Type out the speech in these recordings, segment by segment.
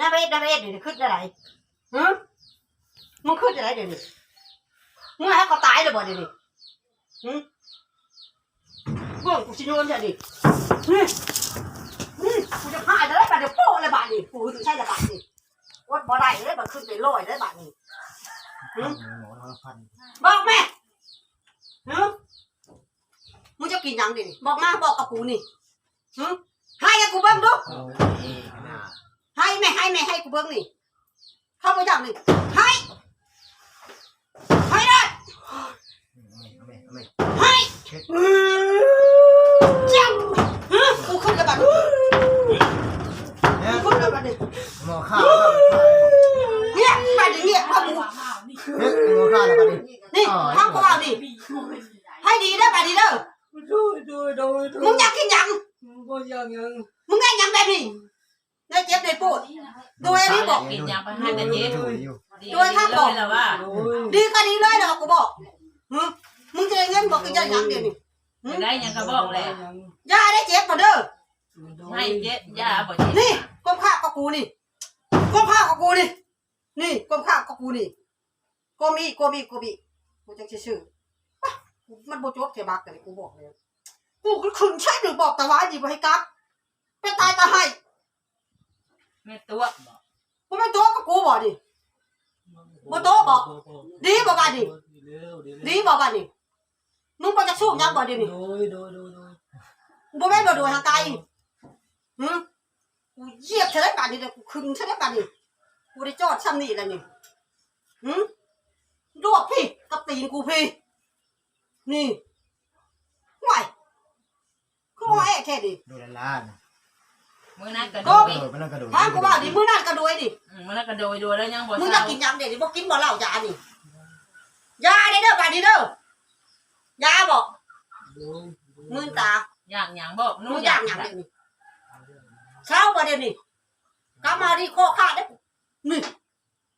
น้าเวทน้าเวทเดี๋ยวนี้ขึ้นอะไรฮึมึงขึ้นอะไรเดี๋ยวนี้มึงให้เขาตายเลยบ่เดี๋ยวนี้ฮึเบิ่งกูชิโยนเดี๋ยวนี้นี่นี่กูจะพายจะได้บาดเดี๋ยวโป้เลยบาดนี่กูถึงใช่ละบาดนี่วัดบ่ได้เลยบาดขึ้นไปลอยเลยบาดนี่หมอทรพันบอกแม่ฮึมึงจะกินยังดิบอกมาบอกกับกูนี่ฮึให้กับกูเบิ่งดู ให้แม่ให้แม่ให้กูเบิ่งนี่เข้าไปจับนี่ให้ให้ได้เอาไม่เอาไม่ให้จับฮึกูขึ้นกับบัดนี้เนี่ยกูขึ้นกับบัดนี้หมอข้าวเงียบบัดนี้เงียบว่ากูเฮ้ยหมอข้าวแล้วกันดินี่ห้ามกูเอาดิให้ดีได้อบัดนี้เด้อดูดูดูดูมึงอยากกินหยังก็ยังยังมึงได้หยังแบบนี้ ได้เจ็บได้ปวด โดยอันนี้บอก กินยาไปให้แต่เจ๊อยู่อยู่โดยถ้าบอก เลยแล้วว่าโอ้ยดีก็ดีเลยเด้อกูบอกฮึมึงจะได้เงินบอกกูจะหยังเดี๋ยวนี้จะได้ยังก็บอกแหละอย่าได้เจ็บมาเด้อให้เจ๊ยาบ่เจ๊นี่ก้มข้าวกับกูนี่ก้มข้าวกับกูนี่นี่ก้มข้าวกับกูนี่ก้มอีกก้มอีกก้มอีกกูจะชื่อๆปะมันโบจบเทบักกันเลยกูบอกเลยกูก็ขึงใช่หรือบอกแต่ว่าดีไปให้กักไปตายตาให้ แม่ตัวบอกกูไม่โต๊ะกับกูบอกดิ บ่โต๊ะบอกดีบอกว่าดิดีบอกว่าดิมึงไปจะสู้ยังบอกดินี่ดูดูดูดูบ่แม่นบ่โดยทางไกลหึกูเหยียบเธอได้บาดนี่เด้อกูขึงเธอได้บาดนี่กูได้จอดซ้ำนี่แล้วนี่หึรวบพี่กับตีนกูพี่ นี่ห่วยกูว่าแอะแค่ดิดูล้าน มื้อนั้นก็ๆโดโอ้ยยมันก็ดูถามกูว่าดิมื้อนั้นก็โดยดิมื้อนั้นก็โดยโดยแล้วยังบ่มึงเศจะร้ากินหยังเดี๋ยวนี้บ่กินบ่เหล้ายานี่ยาเด้อเด้อบาดนี้เด้อยาบอกดูมื่นตาอยากหยังบอกมึงอยากหยังเดี๋ยวนี้เช้าบ่เดี๋ยวนี้กลับมาดิโคข้าเด้อนี่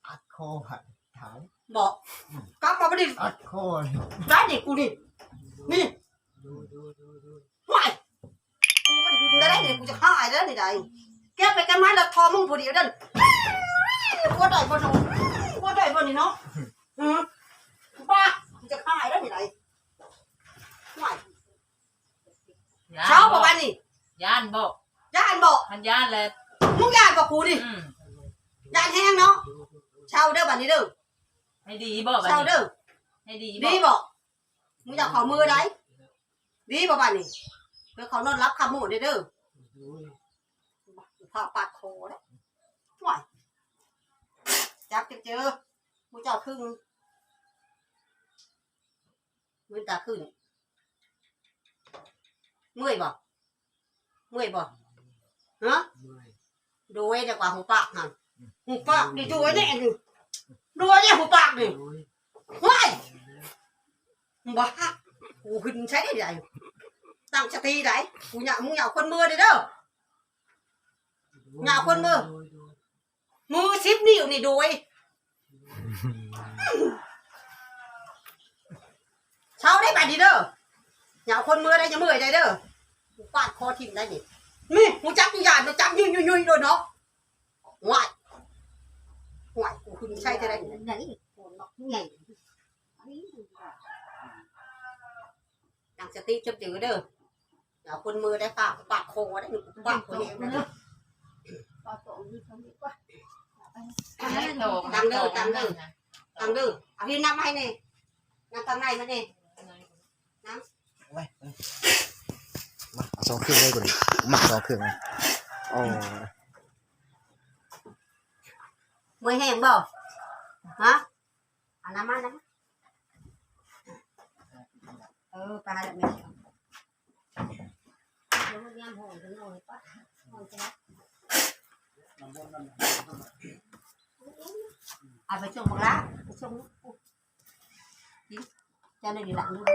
อัดคอผัดถามบอกกลับมาบ่ดิอัดคอร้านเด็กกูนี่นี่ ดูดูดูดู ห่วย กูมันกูได้เนี่ยกูจะฆ่าไอ้แล้วนี่ได้แกไปกันไม้แล้วทอมึงพอดีเด้อกูได้บ่หนูกูได้บ่นี่เนาะอือบ้ากูจะฆ่าไอ้แล้วนี่ได้ห่วยเช้าประมาณนี้ย่านบอกย่านบอกคันย่านแล้วมึงย่านบอกกูดิอืมย่านแห้งเนาะเช้าเด้อบัดนี้เด้อให้ดีบอกบัดเช้านี้เด้อให้ดีบดีอกบอกมึงอยากขอมือได้ดีบ่บัดนี้เดี๋ยวเขานอนรับคำหมูเด้อเด้อดู ผ่าปาดคอแล้วห่วยจับเจอเจอกูเจ้าครึ่งมือตาขึ้นเมื่อยบ่เมื่อยบ่ฮะดูไว้ดีกว่าหูปากหันหูปากดิดูไว้เนี่ยดิดูไว้เนี่ยหูปากดิดูว้ายบ้ากูขึ้นใช้ได้ไง ตั้งสติได้กูอยากมึงอยากคนมือเด้อเด้อมือซิปนิ้วนี่ดูไว้เช้าได้ไปดีเด้ออย่าเอาคนมือได้จะมือได้ เด้อกูฟาดคอได้นี่นี่กูจับกูหยากโดนเนาะว้ายว้ายกูขึ้นใช่จะได้หนคนเนาะใหญ่ตั้งเออย่าเอาคนมือได้ปากโคได้หนึ่งปากคนเองนะให้โทรตังเด้อตังเด้อตังดื้อเอาที่น้ำให้นี่น้ำตังในมานี่ไว้มาเอาสองเครื่องเลยกูดิมาสองเครื่องเลยโอ้มือแห้งบ่ฮะเอาน้ำมาน้ำเออไปลาแบ บนี้เอาไปส่งบักล